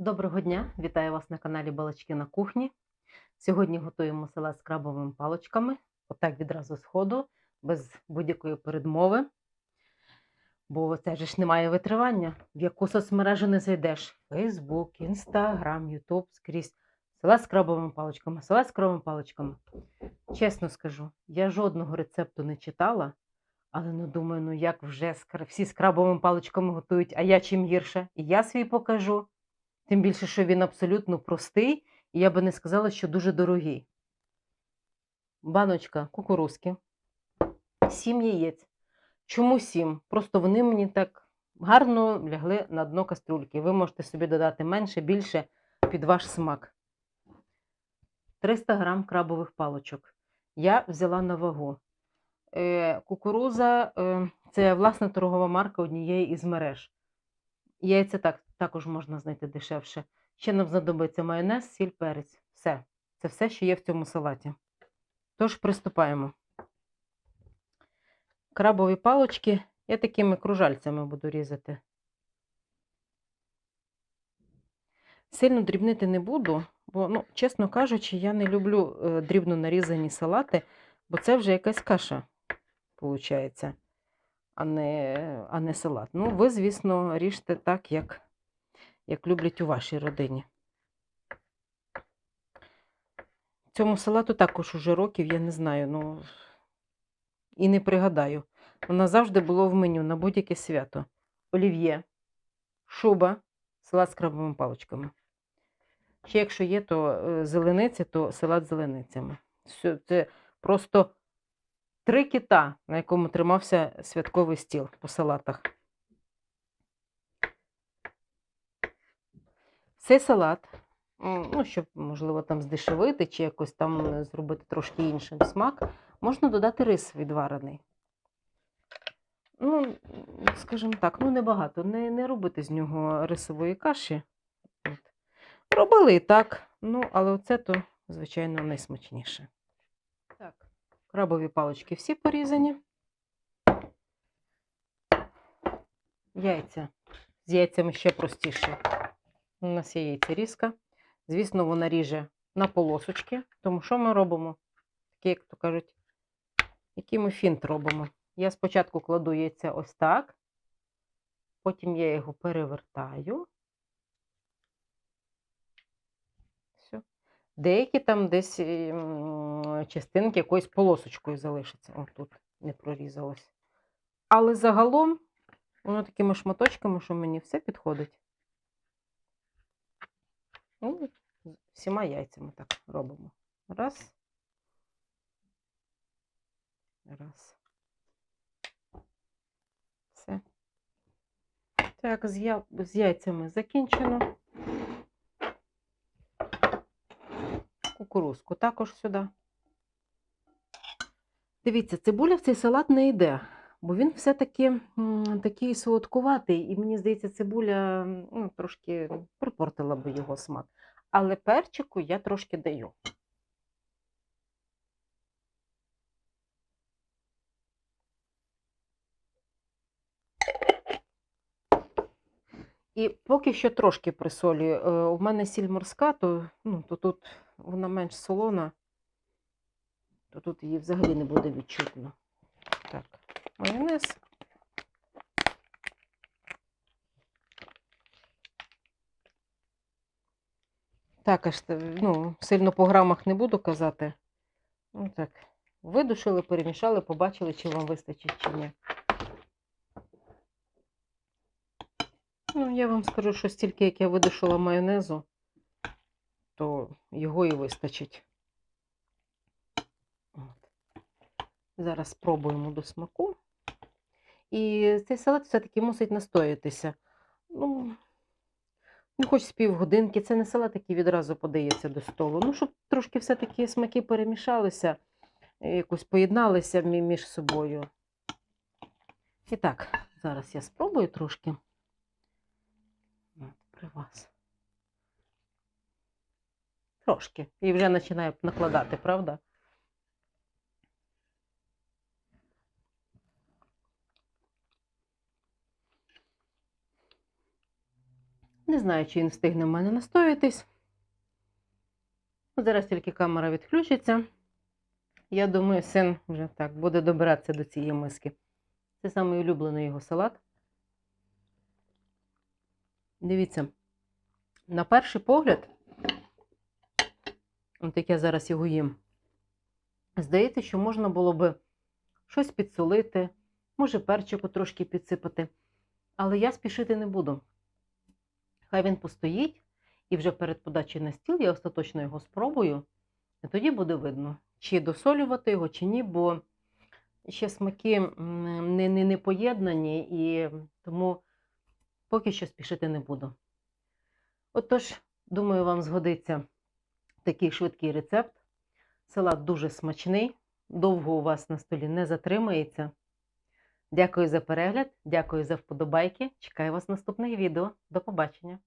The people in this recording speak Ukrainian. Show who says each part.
Speaker 1: Доброго дня! Вітаю вас на каналі Балачки на кухні. Сьогодні готуємо салат з крабовими паличками. Отак відразу з ходу, без будь-якої передмови. Бо це ж немає витривання. В яку соцмережу не зайдеш: Фейсбук, Інстаграм, Ютуб скрізь. Салат з крабовими паличками, салат з крабовими паличками. Чесно скажу, я жодного рецепту не читала, але ну думаю, ну як вже всі з крабовими паличками готують, а я чим гірше? І я свій покажу. Тим більше, що він абсолютно простий, і я би не сказала, що дуже дорогий. Баночка кукурузки, сім яєць. Чому сім? Просто вони мені так гарно лягли на дно каструльки. Ви можете собі додати менше, більше під ваш смак. 300 грам крабових палочок. Я взяла на вагу. Е, кукуруза е, це власна торгова марка однієї із мереж. Яйця так, також можна знайти дешевше. Ще нам знадобиться майонез, сіль, перець. Все. Це все, що є в цьому салаті. Тож приступаємо. Крабові палочки я такими кружальцями буду різати. Сильно дрібнити не буду, бо, ну, чесно кажучи, я не люблю е, дрібно нарізані салати, бо це вже якась каша, виходить, а не, а не салат. Ну, ви, звісно, ріжте так, як, як люблять у вашій родині. Цьому салату також уже років, я не знаю, ну і не пригадаю. Вона завжди було в меню на будь-яке свято. Олів'є, шуба, салат з крабовими паличками. Ще якщо є, то е, зелениці, то салат з зеленицями. Все, це просто три кита, на якому тримався святковий стіл по салатах. Цей салат, ну, щоб, можливо, там здешевити чи якось там е, зробити трошки інший смак, можна додати рис відварений. Ну, скажімо так, ну небагато. Не, не робити з нього рисової каші. От. Робили і так, ну, але оце то, звичайно, найсмачніше. Крабові палички всі порізані. Яйця. З яйцями ще простіше. У нас є яйцерізка. Звісно, вона ріже на полосочки. Тому що ми робимо? Такі, як то кажуть, який ми фінт робимо. Я спочатку кладу яйця ось так, потім я його перевертаю. Все. Деякі там десь частинки якоюсь полосочкою залишаться. О, тут не прорізалось. Але загалом воно такими шматочками, що мені все підходить. Ну, всіма яйцями так робимо. Раз. Раз. Все. Так, з яйцями закінчено. Кукурузку також сюди. Дивіться, цибуля в цей салат не йде, бо він все-таки такий солодкуватий, і мені здається, цибуля ну, трошки припортила би його смак. Але перчику я трошки даю. І поки що трошки присолюю. Е, У мене сіль морська, то, ну, то тут вона менш солона, то тут її взагалі не буде відчутно. Так, майонез. Також ну, сильно по грамах не буду казати. Ну так, видушили, перемішали, побачили, чи вам вистачить, чи ні. Ну, я вам скажу, що стільки, як я видушила майонезу, то його і вистачить. От. Зараз спробуємо до смаку. І цей салат все-таки мусить настоятися. Ну, ну, хоч з півгодинки. Це не салат, який відразу подається до столу. Ну, щоб трошки все-таки смаки перемішалися, якось поєдналися між собою. І так, зараз я спробую трошки. При. Трошки. І вже починаю накладати, правда? Не знаю, чи він встигне в мене настоятись. Зараз тільки камера відключиться. Я думаю, син вже так буде добиратися до цієї миски. Це самий улюблений його салат. Дивіться, на перший погляд, от як я зараз його їм, здається, що можна було би щось підсолити, може перчику трошки підсипати. Але я спішити не буду. Хай він постоїть, і вже перед подачею на стіл я остаточно його спробую, і тоді буде видно, чи досолювати його, чи ні, бо ще смаки не, не, не поєднані, і тому поки що спішити не буду. Отож, думаю, вам згодиться такий швидкий рецепт. Салат дуже смачний, довго у вас на столі не затримається. Дякую за перегляд, дякую за вподобайки. Чекаю вас в наступних відео. До побачення!